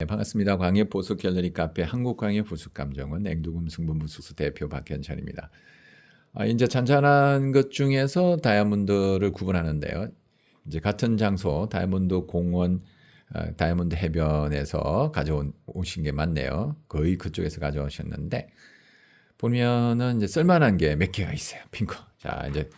네, 반갑습니다. 광해 보석 갤러리 카페 한국 광해 보석 감정원 앵두금 승분부수수 대표 박현철입니다. 아, 이제 잔잔한 것 중에서 다이아몬드를 구분하는데요. 이제 같은 장소 다이아몬드 공원 어, 다이아몬드 해변에서 가져오신 게 맞네요. 거의 그쪽에서 가져오셨는데 보면은 이제 쓸만한 게 몇 개가 있어요. 핑크. 자 이제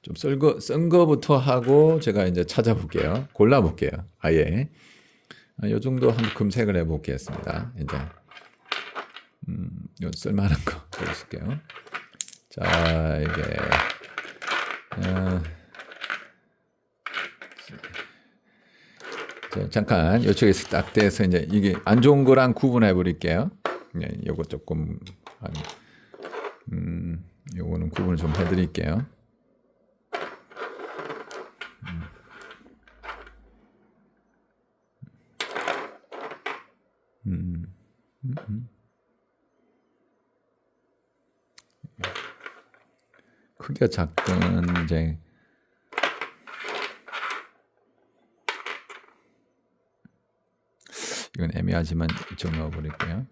좀 썰거 쓴 거부터 하고 제가 이제 찾아볼게요. 골라볼게요. 아예. 아, 요 정도 한번 검색을 해보겠습니다. 이제 음, 요 쓸만한 거 보여줄게요. 자 이게 어, 자, 잠깐 이쪽에서 딱 떼서 이제 이게 안 좋은 거랑 구분해 버릴게요. 네, 요거 조금 한, 음, 요거는 구분을 좀 해드릴게요. 크기가 작든 이제 이건 애매하지만 이쪽 넣어버릴게요.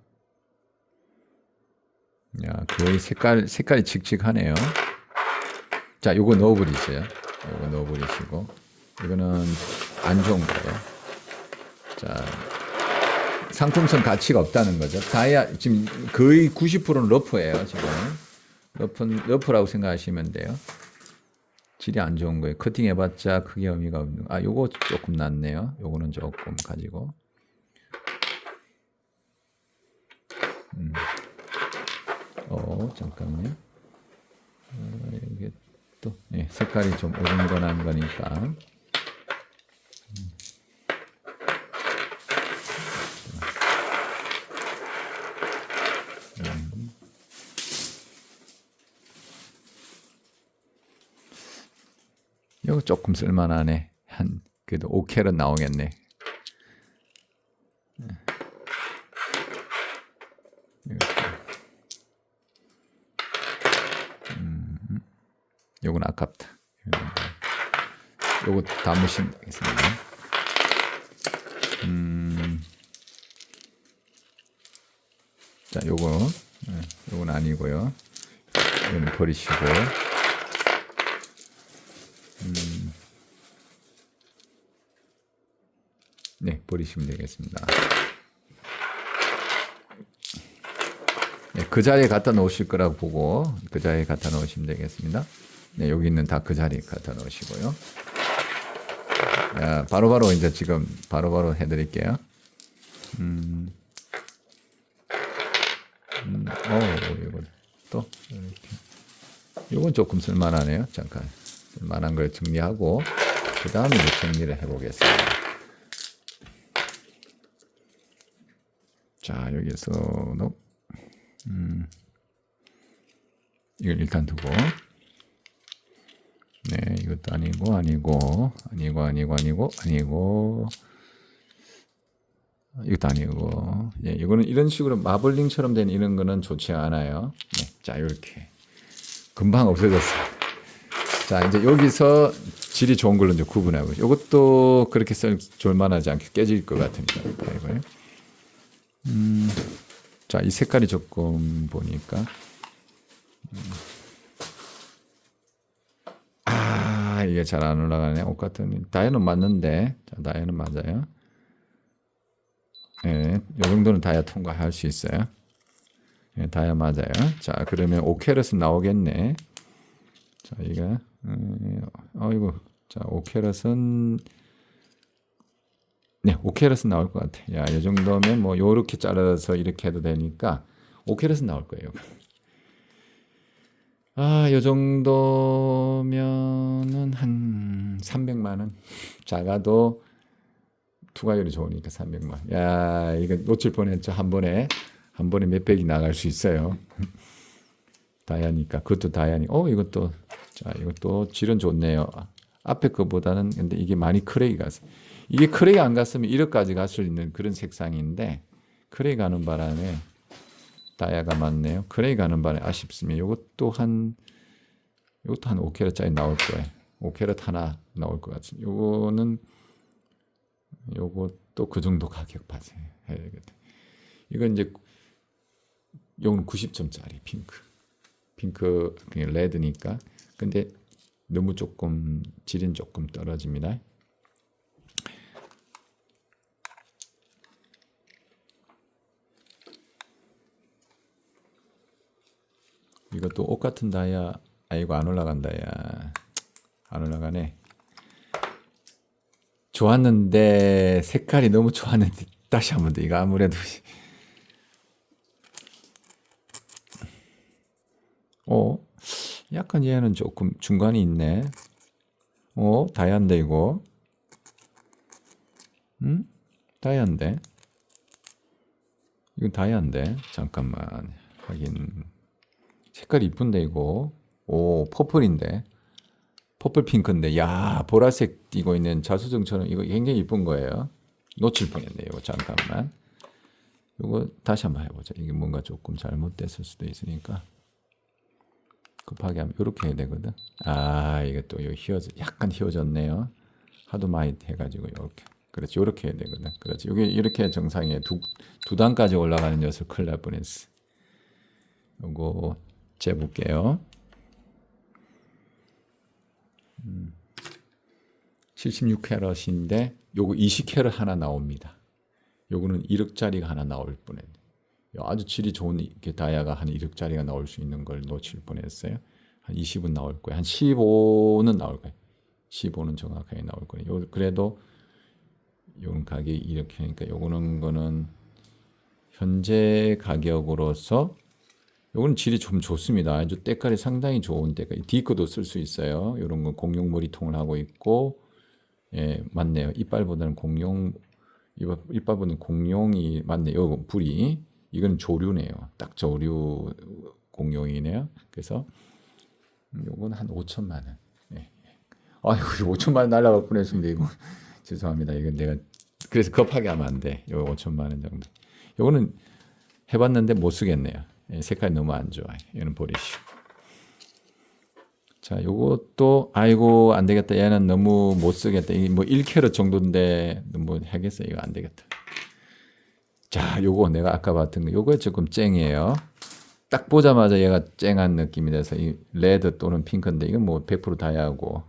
야 거의 색깔 색깔이 칙칙하네요. 자, 요거 넣어버리세요. 요거 넣어버리시고 이거는 안 좋은 거예요. 자, 상품성 가치가 없다는 거죠. 다이아 지금 거의 90%는 러프예요. 지금 러프 러프라고 생각하시면 돼요. 질이 안 좋은 거예요. 커팅해봤자 크게 의미가 없는. 거. 아, 요거 조금 낫네요. 요거는 조금 가지고. 음. 어, 잠깐만요. 어, 이게 또 예, 색깔이 좀 오른건한 거니까. 이거 조금 쓸만하네. 한 그래도 5캐럿 나오겠네. 음, 요건 아깝다. 요거 담으시면 되겠습니다. 음, 자, 요거, 예, 요건 아니고요. 이건 버리시고. 버리시면 되겠습니다. 네, 그 자리에 갖다 놓으실 거라고 보고 그 자리에 갖다 놓으시면 되겠습니다. 네, 여기 있는 다 그 자리에 갖다 놓으시고요. 야, 바로바로 이제 지금 바로 바로 해드릴게요. 음, 음, 어, 이거 또 이렇게. 이건 조금 쓸만하네요. 잠깐 쓸만한 걸 정리하고 그 다음에 정리를 해보겠습니다. 자 여기서 너 음, 이걸 일단 두고. 네 이것도 아니고 아니고 아니고 아니고 아니고 아니고. 이것도 아니고. 예 이거는 이런 식으로 마블링처럼 된 이런 거는 좋지 않아요. 네, 자 이렇게. 금방 없어졌어요. 자 이제 여기서 질이 좋은 걸로 이제 구분하고 이것도 그렇게 쓸 줄만하지 않게 깨질 것 같으니까 이거요. 음, 자, 이 색깔이 조금 보니까. 음. 아, 이게 잘 안 올라가네. 옷 같은. 다이아는 맞는데. 자, 다이아는 맞아요. 예, 네, 이 정도는 다이아 통과할 수 있어요. 예, 다이아 맞아요. 자, 그러면 5캐럿은 나오겠네. 자, 이거, 음, 어이구. 자, 5캐럿은 네, 5캐럿은 나올 것 같아. 야, 이 정도면 뭐 요렇게 잘라서 이렇게 해도 되니까 5캐럿은 나올 거예요. 아, 요 정도면은 한 300만 원. 작아도 투과율이 좋으니까 300만. 원. 야, 이거 놓칠 뻔했죠. 한 번에 한 번에 몇백이 나갈 수 있어요. 다이아니까 그것도 다이아니. 어, 이것도 자, 이것도 질은 좋네요. 앞에 거보다는 근데 이게 많이 크레이 가서 이게 크레이 안 갔으면 1억까지 갈 수 있는 그런 색상인데 크레이 가는 바람에 다이아가 많네요. 크레이 가는 바람에 아쉽습니다. 이것도 한 이것도 한 5캐럿짜리 나올 거예요. 5캐럿 하나 나올 것 같습니다. 요거는 요것 또그 정도 가격 해야 되겠다. 이건 이제 요건 90점짜리 핑크. 핑크 레드니까. 근데 너무 조금 질은 조금 떨어집니다. 이것도 옷 같은 다이아 아이고 안 올라간다 야 안 올라가네. 좋았는데 색깔이 너무 좋았는데 다시 한번 더 이거 아무래도. 어? 약간 얘는 조금 중간이 있네. 어? 다이아인데 이거? 음 다이아인데? 이건 다이아인데? 잠깐만 하긴 색깔 이쁜데 이거? 오 퍼플인데. 퍼플 핑크인데. 야 보라색 띄고 있는 자수정처럼 이거 굉장히 이쁜 거예요. 놓칠 뻔했네 이거 잠깐만. 이거 다시 한번 해보자. 이게 뭔가 조금 잘못됐을 수도 있으니까. 급하게 하면 이렇게 해야 되거든. 아 이게 또 휘어져 약간 휘어졌네요. 하도 많이 해가지고 이렇게. 그렇지 이렇게 해야 되거든. 그렇지. 이게 이렇게 정상에 두, 두 단까지 올라가는 녀석 큰일 날 뻔했어. 요거 재볼게요. 음, 76캐럿인데 요거 20캐럿 하나 나옵니다. 요거는 1억짜리가 하나 나올 뻔했네. 아주 질이 좋은 다이아가 한 1억짜리가 나올 수 있는 걸 놓칠 뻔했어요. 한 20은 나올 거예요. 한 15는 나올 거예요. 15는 정확하게 나올 거예요. 요 그래도 요런 가격이 이렇게 하니까 요거는 거는 현재 가격으로서 요거는 질이 좀 좋습니다. 아주 때깔이 상당히 좋은 때깔. 디거도 쓸 수 있어요. 이런 건 공룡 머리통을 하고 있고, 예, 맞네요. 이빨보다는 공룡, 이빨, 이빨보다는 공룡이 맞네요. 요 불이. 이건 조류네요. 딱 조류 공룡이네요. 그래서 요건 한 5천만 원. 예. 아이고, 5천만 원 날라갈 뻔했습니다. 이거 죄송합니다. 이건 내가 그래서 급하게 하면 안 돼. 요 5천만 원 정도. 요거는 해봤는데 못 쓰겠네요. 예, 색깔이 너무 안 좋아요. 얘는 버리시고. 자, 요것도 아이고 안 되겠다. 얘는 너무 못 쓰겠다. 뭐 1캐럿 정도인데 뭐 하겠어. 이거 안 되겠다. 자, 요거 내가 아까 봤던 거 요거 조금 쨍이에요. 딱 보자마자 얘가 쨍한 느낌이 돼서 이 레드 또는 핑크인데 이건 뭐 100% 다이아고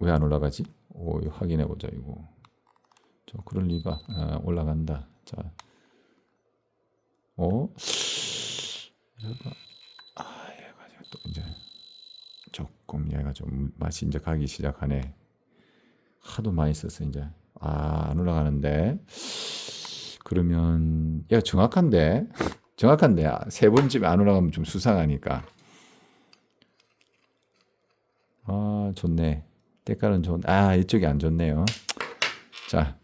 왜 안 올라가지? 오, 확인해 보자 이거. 저 그럴 리가 아, 올라간다. 자. 어? 아 얘가 또 이제 조금 얘가 좀 맛이 이제 가기 시작하네. 하도 많이 써서 이제. 아 안 올라가는데. 그러면 얘가 정확한데? 정확한데. 아, 세 번쯤에 안 올라가면 좀 수상하니까. 아 좋네. 때깔은 좋은 아 이쪽이 안 좋네요. 자.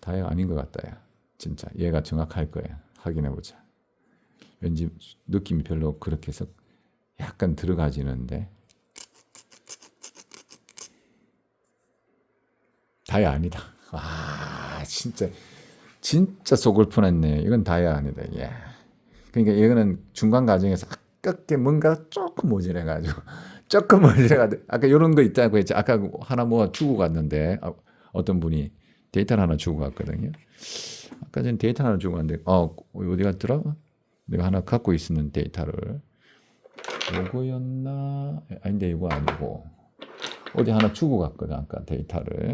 다이아 아닌 것 같다 야. 진짜 얘가 정확할 거야. 확인해 보자. 왠지 느낌이 별로 그렇게 해서 약간 들어가지는데 다이아 아니다. 아 진짜 진짜 속을 푸냈네. 이건 다이아 아니다. 예. 그러니까 이거는 중간 과정에서 아깝게 뭔가 조금 모질해가지고 조금 모질해가지고 아까 이런 거 있다고 했지. 아까 하나 뭐 주고 갔는데 아, 어떤 분이 데이터를 하나 주고 갔거든요. 아까 전 데이터 하나 주고 갔는데 어 어디 갔더라? 내가 하나 갖고 있는 데이터를 요거였나? 아닌데 이거 아니고 어디 하나 주고 갔거든 아까 데이터를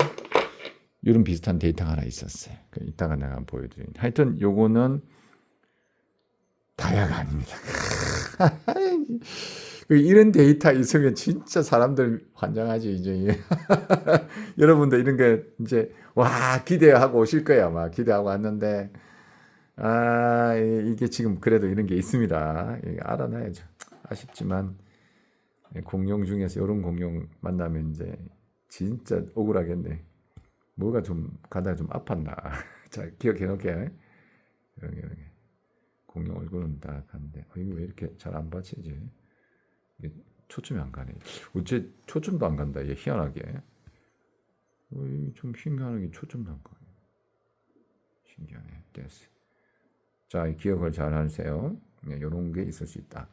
이런 비슷한 데이터가 하나 있었어요. 그 이따가 내가 보여드린. 하여튼 요거는 다야가 아닙니다. 그 이런 데이터 있으면 진짜 사람들 환장하지 이제. 여러분도 이런 게 이제 와 기대하고 오실 거예요 아마. 기대하고 왔는데. 아 이게 지금 그래도 이런 게 있습니다. 알아놔야죠. 아쉽지만 공룡 중에서 이런 공룡 만나면 이제 진짜 억울하겠네. 뭐가 좀 가다가 좀 아팠나. 자 기억해 게. 공룡 얼굴은 딱 한데. 어, 왜 이렇게 잘 안 받치지 초점이 안 가네. 어째 초점도 안 간다. 얘 희한하게. 어, 좀 신기하게 초점도 안 가네. 신기하네. 됐어. 자, 기억을 잘 하세요. 네, 이런 게 있을 수 있다.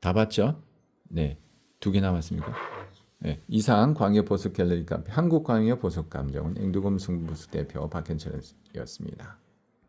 다 봤죠? 네. 두 개 남았습니까? 네, 이상 광역 보석 갤러리 카페 한국 광역 보석 감정은 앵두금 승부수 대표 박현철이었습니다.